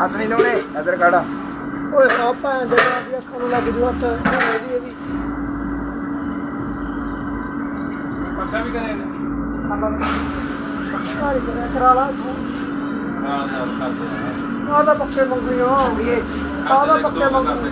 ਹੱਥ ਨਹੀਂ ਲਾਉਣੇ ਇਧਰ ਖੜਾ। ਓਏ ਆ ਭੈਣ ਦੇ ਦੀ ਅੱਖਾਂ ਨੂੰ ਲੱਗ ਜੂ ਹੱਥ। ਇਹਦੀ ਇਹਦੀ। ਪੱਕਾ ਵੀ ਕਰੇਗਾ ਸਾਰੀ ਕਰਾ ਕਰਾ ਲਾ ਤੂੰ ਆਹ ਤਾਂ ਪੱਕੇ ਮੰਗੀਆਂ ਵੀਏ ਆਹ ਤਾਂ ਪੱਕੇ ਲਾਂਗੇ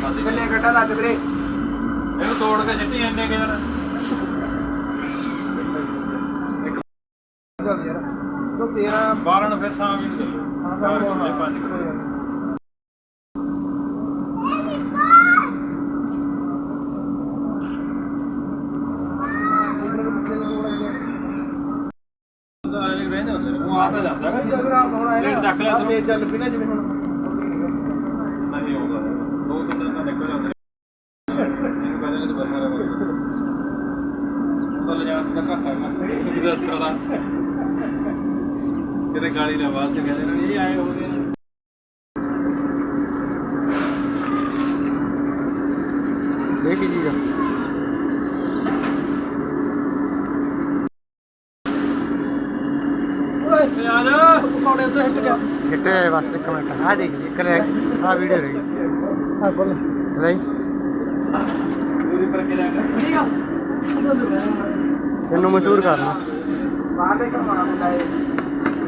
ਖਾਧੀ ਕਿੰਨੇ ਗੱਟਾ ਦੱਸ ਵੀਰੇ? ਇਹਨੂੰ ਤੋੜ ਕੇ ਸਿੱਟੀ ਇੰਨੇ ਕਿ ਯਾਰ? ਤੂੰ ਤੇਰਾ 12 ਨੂੰ ਫਿਰ ਸ਼ਾਮ ਨੂੰ ਚੱਲੋ। ਚਾਰ ਵਜੇ ਪੰਜ ਵਜੇ। ਰਹਿੰਦੇ ਹੁੰਦੇ ਨੇ ਉਹ ਆ ਤਾਂ ਜਾਂਦਾ ਹੈਗਾ ਪਲੇਟ ਚੱਕ ਲਿਆ ਤੂੰ। ਚੱਲ ਪੀ ਨਾ ਜਿਵੇਂ ਹੁਣ। ਨਹੀਂ ਆਉਂਦਾ ਦੋ ਤਿੰਨ ਦਿਨ ਤਾਂ ਨਿਕਲ ਜਾਂਦੇ ਨੇ। ਇਹਨੂੰ ਕਹਿੰਦੇ ਨੇ ਤੂੰ ਬਰਮਾ ਰਹਾ ਉਹ ਲੈ ਜਾਣ ਦਾ ਘਾਟਾ ਨਾ ਕਿਤੇ ਅੱਛਾ ਦਾ ਕਿਤੇ ਗਾਲੀ ਨਾ ਬਾਅਦ ਚ ਕਹਿੰਦੇ ਨੇ ਇਹ ਆਏ ਹੋ ਗਏ। ਦੇਖ ਜੀ ਓਏ ਆ ਜਾ ਪਕੌੜੇ ਉੱਤੇ ਹਿੱਟ ਗਿਆ। ਛਿੱਟੇ ਬਸ ਇੱਕ ਮਿੰਟ ਆ ਦੇਖ ਜੀ ਇੱਕ ਰਹਿ ਆ ਵੀਡੀਓ ਰਹੀ ਹਾਂ ਬੋਲ ਲਈ ਦੂਰੀ ਪਰ ਕੇ ਜਾਏਗਾ ਠੀਕ ਆ। ਤੈਨੂੰ ਮਸ਼ਹੂਰ ਕਰਨਾ ਬਾਹਰ ਦੇ ਕਮਾਣਾ ਹੁੰਦਾ ਏ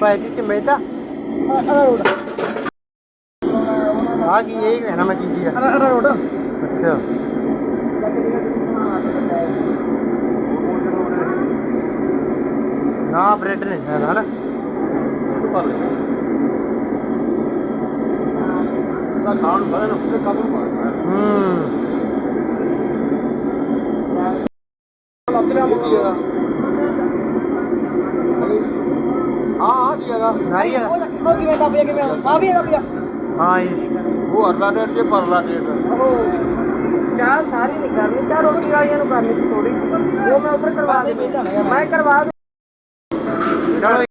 ਕਰ ਦਿੱਤੀ ਕਿਨੇ ਉਹ ਬੜੀ ਜ਼ਰੂਰ ਕਰ ਦਿੱਤੀ ਓਏ ਆਵਾਂ ਮੈਂ ਹੱਥ ਕੀ ਪਾਇਆ ਤੀ ਚ ਮੈਦਾ ਅਰੇ ਨਾਰੀ ਆ। ਉਹ ਕਿਵੇਂ ਦੱਬ ਗਿਆ ਕਿਵੇਂ ਆ ਵੀ ਦੱਬ ਗਿਆ ਹਾਂ ਜੀ। ਉਹ ਅਰਲਾ ਡੇਟ ਜੇ ਪਰਲਾ ਡੇਟ ਚਾਹ ਸਾਰੀ ਨਹੀਂ ਕਰਨੀ ਚਾਹ ਰੋਟੀ ਵਾਲੀਆਂ ਨੂੰ ਕਰਨੀ ਸੀ ਥੋੜੀ ਉਹ ਮੈਂ ਉੱਪਰ ਕਰਵਾ ਦੇ ਮੈਂ ਕਰਵਾ ਦੂੰ ਚਲੋ।